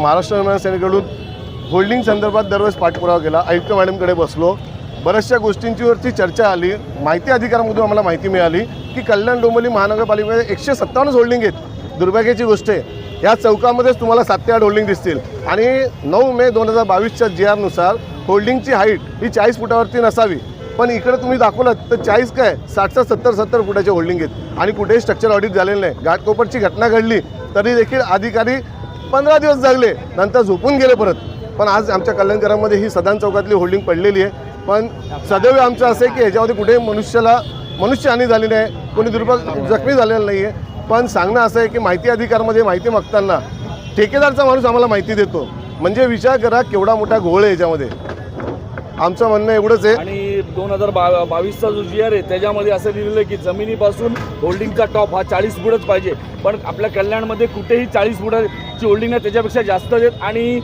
महाराष्ट्र निर्माण सेनेकडून होल्डिंग संदर्भात दरवेळेस पाठपुरावा केला. आयुक्त मॅडमकडे बसलो. बऱ्याचशा गोष्टींचीवरती चर्चा आली. माहिती अधिकारामधून आम्हाला माहिती मिळाली की कल्याण डोंबिवली महानगरपालिकेमध्ये एकशे सत्तावन्न होल्डिंग आहेत. दुर्भाग्याची गोष्ट आहे या चौकामध्येच तुम्हाला सात ते आठ होल्डिंग दिसतील. आणि नऊ मे दोन हजार बावीसच्या जी आरनुसार होल्डिंगची हाईट ही चाळीस फुटावरती नसावी. पण इकडे तुम्ही दाखवलं तर चाळीस काय? साठचा सत्तर सत्तर फुटाचे होल्डिंग आहेत. आणि कुठेही स्ट्रक्चर ऑडिट झालेलं नाही. घाटकोपरची घटना घडली तरी देखील अधिकारी पंधरा दिवस जगले नंतर झोपून गेले परत. पण आज आमच्या कल्याणकरांमध्ये ही सदान चौकातली होल्डिंग पडलेली आहे. पण सदैव आमचं असं आहे की ह्याच्यामध्ये कुठेही मनुष्याला मनुष्यहानी झाली नाही कोणी दुर्भग जखमी झालेलं नाही आहे पण सांगणं असं आहे की माहिती अधिकारमध्ये माहिती मागताना ठेकेदारचा माणूस आम्हाला माहिती देतो. म्हणजे विचार करा केवढा मोठा घोळ आहे याच्यामध्ये आमचं म्हणणं एवढंच आहे. दोन हजार बा बावीसचा जो जी आर आहे त्याच्यामध्ये असं लिहिलेलं आहे की जमिनीपासून होल्डिंगचा टॉप हा चाळीस फुटच पाहिजे. पण आपल्या कल्याणमध्ये कुठेही चाळीस फुटाची होल्डिंग आहे त्याच्यापेक्षा जास्त आहेत. आणि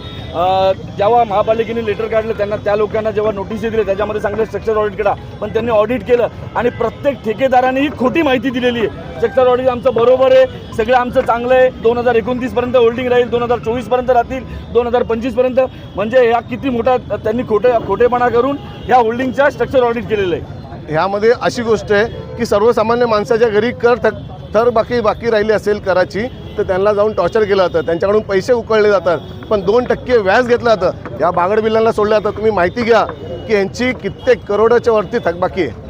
जेव्हा महापालिकेने लेटर काढलं त्यांना त्या लोकांना जेव्हा नोटीस दिले त्याच्यामध्ये सांगितलं स्ट्रक्चर ऑडिट करा पण त्यांनी ऑडिट केलं आणि प्रत्येक ठेकेदाराने ही खोटी माहिती दिलेली आहे. स्ट्रक्चर ऑडिट आमचं बरोबर आहे. सगळं आमचं चांगलं आहे. दोन हजार एकोणतीसपर्यंत होल्डिंग राहील दोन हजार चोवीसपर्यंत राहतील दोन हजार पंचवीसपर्यंत. म्हणजे ह्या किती मोठा त्यांनी खोटे खोटेपणा करून ह्या होल्डिंगच्या स्ट्रक्चर ऑडिट केलेलं आहे. ह्यामध्ये अशी गोष्ट आहे की सर्वसामान्य माणसाच्या घरी कर थक थर बाकी बाकी राहिली असेल कराची तर त्यांना जाऊन टॉर्चर केलं जातं. त्यांच्याकडून पैसे उकळले जातात. पण दोन टक्के व्याज घेतलं जातं. या बागड बिलांना सोडलं जातं. तुम्ही माहिती घ्या की यांची कित्येक करोडाच्या वरती थकबाकी आहे.